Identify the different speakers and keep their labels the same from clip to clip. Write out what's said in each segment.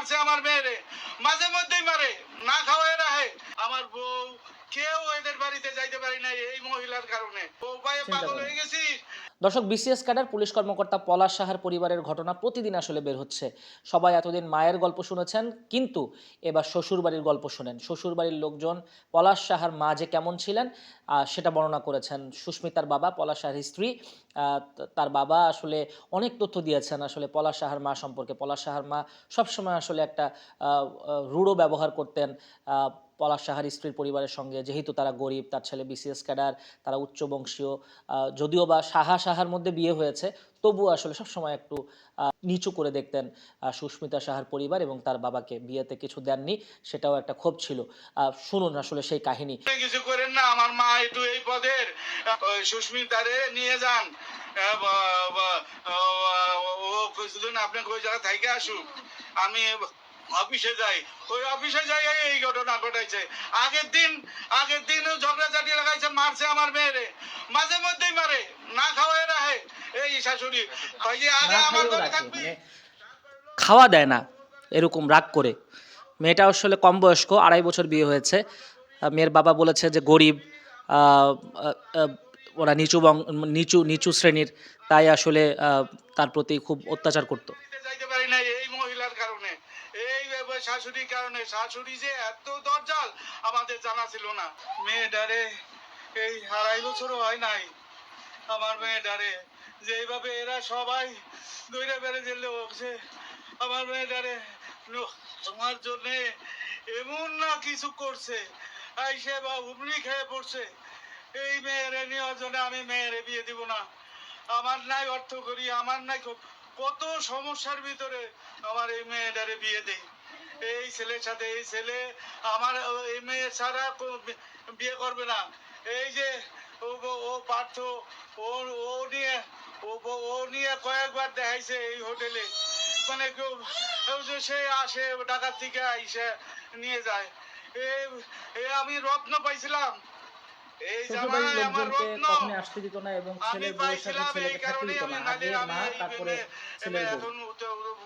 Speaker 1: মারছে আমার মেয়েরে। মাঝে মধ্যেই মারে না খাও এরা হে আমার বউ কেউ এদের বাড়িতে যাইতে পারি নাই এই মহিলার কারণে। বউ পায়ে পাগল হয়ে গেছি।
Speaker 2: দর্শক বিসিএস ক্যাডার পুলিশ কর্মকর্তা পলাশ সাহার পরিবারের ঘটনা প্রতিদিন আসলে বের হচ্ছে। সবাই এতদিন মায়ের গল্প শুনেছেন, কিন্তু এবার শ্বশুরবাড়ির গল্প শুনেন। শ্বশুরবাড়ির লোকজন পলাশ সাহার মা যে কেমন ছিলেন সেটা বর্ণনা করেছেন। সুস্মিতার বাবা, পলাশ সাহার স্ত্রী তার বাবা আসলে অনেক তথ্য দিয়েছেন আসলে পলাশ সাহার মা সম্পর্কে। পলাশ সাহার মা সবসময় আসলে একটা রূঢ় ব্যবহার করতেন পলাশ সাহার স্ত্রীর পরিবারের সঙ্গে যেহেতু তারা গরিব তার ছেলে বিসিএস ক্যাডার তারা উচ্চবংশীয় যদিও বা সাহা সাহার মধ্যে বিয়ে হয়েছে তবুও আসলে সবসময় একটু নিচু করে দেখতেন সুস্মিতা সাহার পরিবার এবং তার বাবাকে বিয়েতে কিছু দেননি সেটাও একটা ক্ষোভ ছিল শুনুন আসলে সেই কাহিনী
Speaker 1: কিছু করেন না আমার মা একটু এই পদের সুস্মিতারে নিয়ে যান ও কিছুদিন আপনাকে ওই জায়গা থেকে আসুক আমি অফিসে যাই। ওই অফিসে যাই এই ঘটনা ঘটাইছে। আগের দিন আগের দিন ঝগড়াঝাটি লাগাইছে মারছে আমার মেয়েরে। মাঝে মধ্যেই মারে। না খাওয়াই রাখে। এই শাশুড়ি। আগে আমার ঘরে থাকবি?
Speaker 2: মানে খাওয়া দেয় না। এরকম রাগ করে। মেয়েটা আসলে কম বয়স্ক আড়াই বছর বিয়ে হয়েছে। মেয়ের বাবা বলেছে যে গরিব ওরা নিচু বং- নিচু নিচু শ্রেণির। তাই আসলে তার প্রতি খুব অত্যাচার করতো
Speaker 1: বাড়িতে যাইতে পারি না এই মহিলার কারণে ব্যাপার শাশুড়ির কারণে শাশুড়ি যে এত দরজাল, আমাদের জানা ছিল না। মেয়েটারে এই আড়াই বছরও হয় নাই। আমার মেয়ে মেয়েটারে যেইভাবে এরা সবাই দৈরা বেড়ে দিলে বলছে আমার মেয়েটারে তোমার জন্যে এমন না কিছু করছে। আইসে বা হুমড়ি খেয়ে পড়ছে। এই মেয়েরে নেওয়ার জন্য আমি মেয়েরে বিয়ে দিব না। আমার নাই অর্থ করি আমার নাই কত সমস্যার ভিতরে আমার এই মেয়েটারে বিয়ে দেই। এই ছেলের সাথে এই ছেলে আমার এই মেয়ে ছাড়া বিয়ে করবে না। এই যে ও পার্থ ও ও নিয়ে ও নিয়ে কয়েকবার দেখাইছে এই হোটেলে। মানে কেউ সে আসে ঢাকার থেকে আইসে নিয়ে যায়। এ আমি রত্ন পাইছিলাম। এই জামাই আমার রত্ন।
Speaker 2: আসতে দিত না এবং
Speaker 1: আমি পাইছিলাম এই কারণে আমি
Speaker 2: না।
Speaker 1: আমি
Speaker 2: তারপরে
Speaker 1: মেয়ে-
Speaker 2: ছেলের
Speaker 1: এখন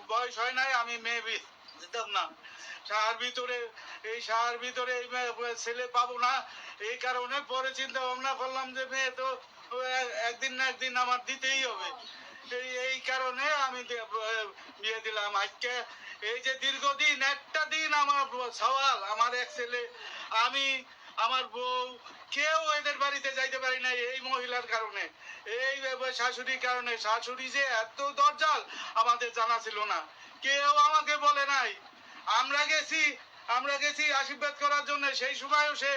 Speaker 1: বয়স হয় নাই আমি মেয়ে বি- দিতাম না। শাহার ভিতরে, এই শাহার ভিতরে এই ছেলে পাবো না। এই কারণে পরে চিন্তা ভাবনা করলাম যে মেয়ে তো একদিন না একদিন আমার দিতেই হবে। এই কারণে আমি বিয়ে দিলাম আজকে। এই যে দীর্ঘদিন, একটা দিন আমার সওয়াল, আমার এক ছেলে। আমি, আমার বউ, কেউ এদের বাড়িতে যাইতে পারি না এই মহিলার কারণে। এই শাশুড়ির কারণে। শাশুড়ি যে এত দরজাল, আমাদের জানা ছিল না। কেউ আমাকে বলে নাই। আমরা গেছি আমরা গেছি আশীর্বাদ করার জন্য। সেই সময়ও সে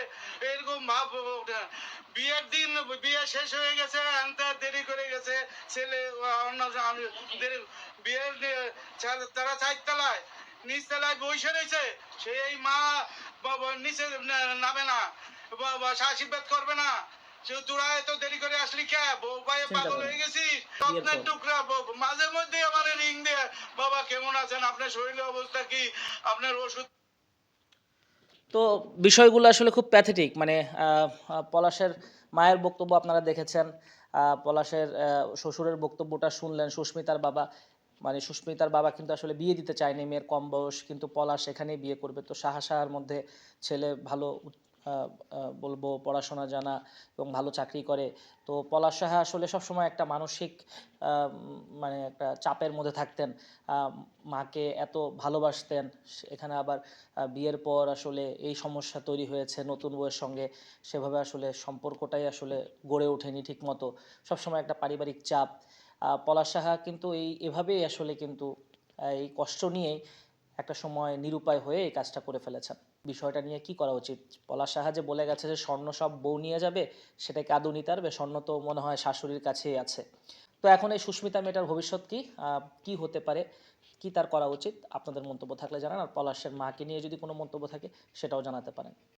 Speaker 1: এরকম ভাব বিয়ের দিন, বিয়ে শেষ হয়ে গেছে দেরি করে গেছে। ছেলে, অন্য বিয়ের তারা চারতলায়, নিচতলায় বসে রয়েছে। সেই মা নিচে নামে না। আশীর্বাদ করবে না। তোরা এত দেরি করে আসলি কে? বউ পাগল হয়ে রত্নের টুকরা মাঝে মধ্যে আমার রিং দিয়ে বাবা কেমন আছেন? আপনার শরীরের অবস্থা কি? আপনার ওষুধ
Speaker 2: তো বিষয়গুলো আসলে খুব প্যাথেটিক মানে পলাশের মায়ের বক্তব্য আপনারা দেখেছেন পলাশের শ্বশুরের বক্তব্যটা শুনলেন সুস্মিতার বাবা মানে সুস্মিতার বাবা কিন্তু আসলে বিয়ে দিতে চায়নি মেয়ের কম বয়স কিন্তু পলাশ এখানেই বিয়ে করবে। তো সাহা সাহার মধ্যে ছেলে ভালো বলব পড়াশোনা জানা এবং ভালো চাকরি করে। তো পলাশ সাহা আসলে সবসময় একটা মানসিক মানে একটা চাপের মধ্যে থাকতেন। মাকে এত ভালোবাসতেন। এখানে আবার বিয়ের পর আসলে এই সমস্যা তৈরি হয়েছে নতুন বউয়ের সঙ্গে। সেভাবে আসলে সম্পর্কটাই আসলে গড়ে ওঠেনি ঠিক মতো সবসময় একটা পারিবারিক চাপ। পলাশ সাহা কিন্তু এই, এভাবেই আসলে কিন্তু এই কষ্ট নিয়েই একটা সময় নিরুপায় হয়ে এই কাজটা করে ফেলেছেন। বিষয়টা নিয়ে কি করা উচিত? পলাশ সাহা যে বলে গেছে যে স্বর্ণ সব বউ নিয়ে যাবে সেটাকে আদৌ নিতে পারবে স্বর্ণ তো মনে হয় শাশুড়ির কাছেই আছে। তো এখন এই সুস্মিতা মেয়েটার ভবিষ্যৎ কি? কি হতে পারে? কি তার করা উচিত? আপনাদের মন্তব্য থাকলে জানান। আর পলাশের মাকে নিয়ে যদি কোনো মন্তব্য থাকে, সেটাও জানাতে পারেন।